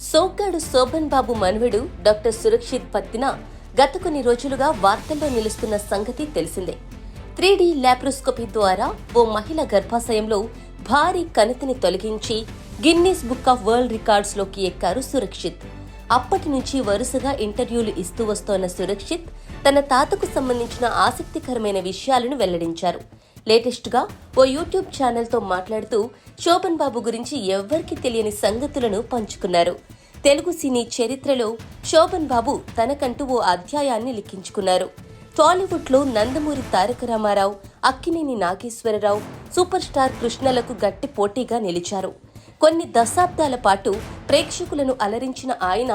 సోగ్గాడు శోభన్ బాబు మనవడు డాక్టర్ సురక్షిత్ పత్తిన గత కొన్ని రోజులుగా వార్తల్లో నిలుస్తున్న సంగతి తెలిసిందే. త్రీడీ ల్యాప్రోస్కోపీ ద్వారా ఓ మహిళ గర్భాశయంలో భారీ కణితిని తొలగించి గిన్నీస్ బుక్ ఆఫ్ వరల్డ్ రికార్డ్స్లోకి ఎక్కారు సురక్షిత్. అప్పటి నుంచి వరుసగా ఇంటర్వ్యూలు ఇస్తూ వస్తోన్న సురక్షిత్ తన తాతకు సంబంధించిన ఆసక్తికరమైన విషయాలను వెల్లడించారు. లేటెస్ట్గా ఓ యూట్యూబ్ ఛానల్తో మాట్లాడుతూ శోభన్ బాబు గురించి ఎవ్వరికీ తెలియని సంగతులను పంచుకున్నారు. తెలుగు సినీ చరిత్రలో శోభన్ బాబు తనకంటూ ఓ అధ్యాయాన్ని లిఖించుకున్నారు. టాలీవుడ్లో నందమూరి తారక రామారావు అక్కినేని నాగేశ్వరరావు సూపర్ స్టార్ కృష్ణలకు గట్టి పోటీగా నిలిచారు. కొన్ని దశాబ్దాల పాటు ప్రేక్షకులను అలరించిన ఆయన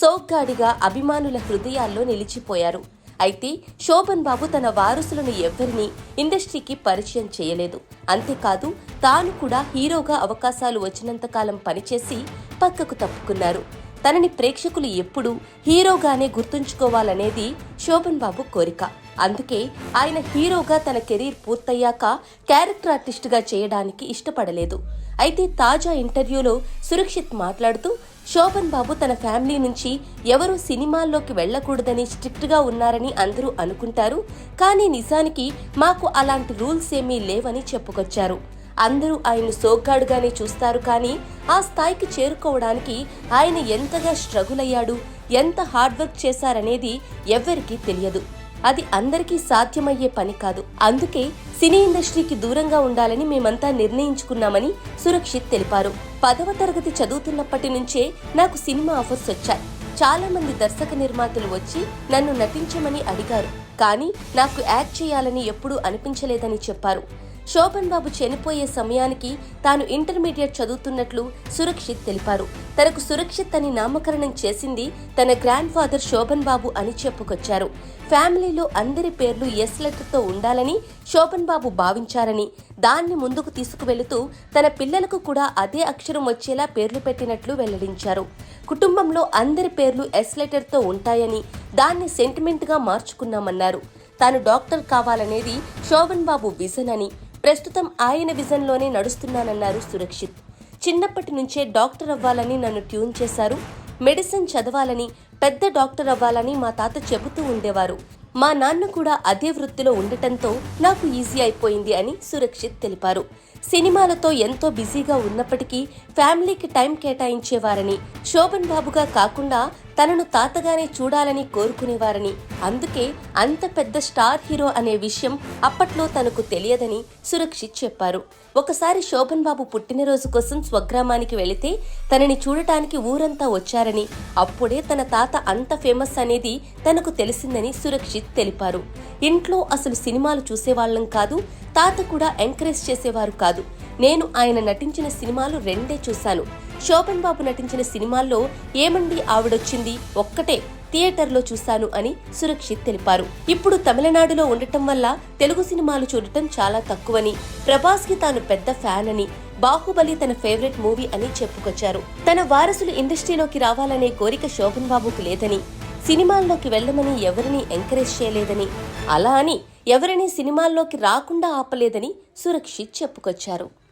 సోగ్గాడిగా అభిమానుల హృదయాల్లో నిలిచిపోయారు. అయితే శోభన్ బాబు తన వారసులను ఎవరిని ఇండస్ట్రీకి పరిచయం చేయలేదు. అంతేకాదు తాను కూడా హీరోగా అవకాశాలు వచ్చినంతకాలం పనిచేసి పక్కకు తప్పుకున్నారు. తనని ప్రేక్షకులు ఎప్పుడూ హీరోగానే గుర్తుంచుకోవాలనేది శోభన్ బాబు కోరిక. అందుకే ఆయన హీరోగా తన కెరీర్ పూర్తయ్యాక క్యారెక్టర్ ఆర్టిస్ట్గా చేయడానికి ఇష్టపడలేదు. అయితే తాజా ఇంటర్వ్యూలో సురక్షిత్ మాట్లాడుతూ శోభన్ బాబు తన ఫ్యామిలీ నుంచి ఎవరూ సినిమాల్లోకి వెళ్ళకూడదని స్ట్రిక్ట్గా ఉన్నారని అందరూ అనుకుంటారు. కానీ నిజానికి మాకు అలాంటి రూల్స్ ఏమీ లేవని చెప్పుకొచ్చారు. అందరూ ఆయన సోగ్గాడుగానే చూస్తారు. కానీ ఆ స్థాయికి చేరుకోవడానికి ఆయన ఎంతగా స్ట్రగుల్ అయ్యాడు ఎంత హార్డ్ వర్క్ చేశారనేది ఎవ్వరికీ తెలియదు. అది అందరికీ సాధ్యమయ్యే పని కాదు. అందుకే సినీ ఇండస్ట్రీకి దూరంగా ఉండాలని మేమంతా నిర్ణయించుకున్నామని సురక్షిత్ తెలిపారు. పదవ తరగతి చదువుతున్నప్పటి నుంచే నాకు సినిమా ఆఫర్స్ వచ్చాయి. చాలా మంది దర్శక నిర్మాతలు వచ్చి నన్ను నటించమని అడిగారు. కానీ నాకు యాక్ట్ చేయాలని ఎప్పుడూ అనిపించలేదని చెప్పారు. శోభన్ బాబు చనిపోయే సమయానికి తాను ఇంటర్మీడియట్ చదువుతున్నట్లు సురక్షిత్ తెలిపారు. తనకు సురక్షిత్ అని నామకరణం చేసింది తన గ్రాండ్ ఫాదర్ శోభన్ బాబు అని చెప్పుకొచ్చారు. ఫ్యామిలీలో అందరి పేర్లు ఎస్ లెటర్తో ఉండాలని శోభన్ బాబు భావించారని దాన్ని ముందుకు తీసుకువెళుతూ తన పిల్లలకు కూడా అదే అక్షరం వచ్చేలా పేర్లు పెట్టినట్లు వెల్లడించారు. కుటుంబంలో అందరి పేర్లు ఎస్ లెటర్తో ఉంటాయని దాన్ని సెంటిమెంట్గా మార్చుకున్నామన్నారు. తాను డాక్టర్ కావాలనేది శోభన్ బాబు విజన్ అని ప్రస్తుతం ఆయన విజన్లోనే నడుస్తున్నానన్నారు సురక్షిత్. చిన్నప్పటి నుంచే డాక్టర్ అవ్వాలని నన్ను ట్యూన్ చేశారు. మెడిసిన్ చదవాలని పెద్ద డాక్టర్ అవ్వాలని మా తాత చెబుతూ ఉండేవారు. మా నాన్న కూడా అదే వృత్తిలో ఉండటంతో నాకు ఈజీ అయిపోయింది అని సురక్షిత్ తెలిపారు. సినిమాలతో ఎంతో బిజీగా ఉన్నప్పటికీ ఫ్యామిలీకి టైం కేటాయించేవారని శోభన్ బాబుగా కాకుండా తనను తాతగానే చూడాలని కోరుకునేవారని అందుకే అంత పెద్ద స్టార్ హీరో అనే విషయం అప్పట్లో తనకు తెలియదని సురక్షిత్ చెప్పారు. ఒకసారి శోభన్ బాబు పుట్టినరోజు కోసం స్వగ్రామానికి వెళితే తనని చూడటానికి ఊరంతా వచ్చారని అప్పుడే తన తాత అంత ఫేమస్ అనేది తనకు తెలిసిందని సురక్షిత్ తెలిపారు. ఇంట్లో అసలు సినిమాలు చూసేవాళ్ళం కాదు తాత కూడా ఎంకరేజ్ చేసేవారు కాదు. నేను ఆయన నటించిన సినిమాలు రెండే చూశాను. శోభన్ బాబు నటించిన సినిమాల్లో ఏమండి ఆవిడొచ్చింది ఒక్కటే థియేటర్లో చూశాను అని సురక్షిత్ తెలిపారు. ఇప్పుడు తమిళనాడులో ఉండటం వల్ల తెలుగు సినిమాలు చూడటం చాలా తక్కువని ప్రభాస్కి తాను పెద్ద ఫ్యాన్ అని బాహుబలి తన ఫేవరెట్ మూవీ అని చెప్పుకొచ్చారు. తన వారసులు ఇండస్ట్రీలోకి రావాలనే కోరిక శోభన్ బాబుకు లేదని సినిమాల్లోకి వెళ్ళమని ఎవరిని ఎంకరేజ్ చేయలేదని అలా అని ఎవరిని సినిమాల్లోకి రాకుండా ఆపలేదని సురక్షిత్ చెప్పుకొచ్చారు.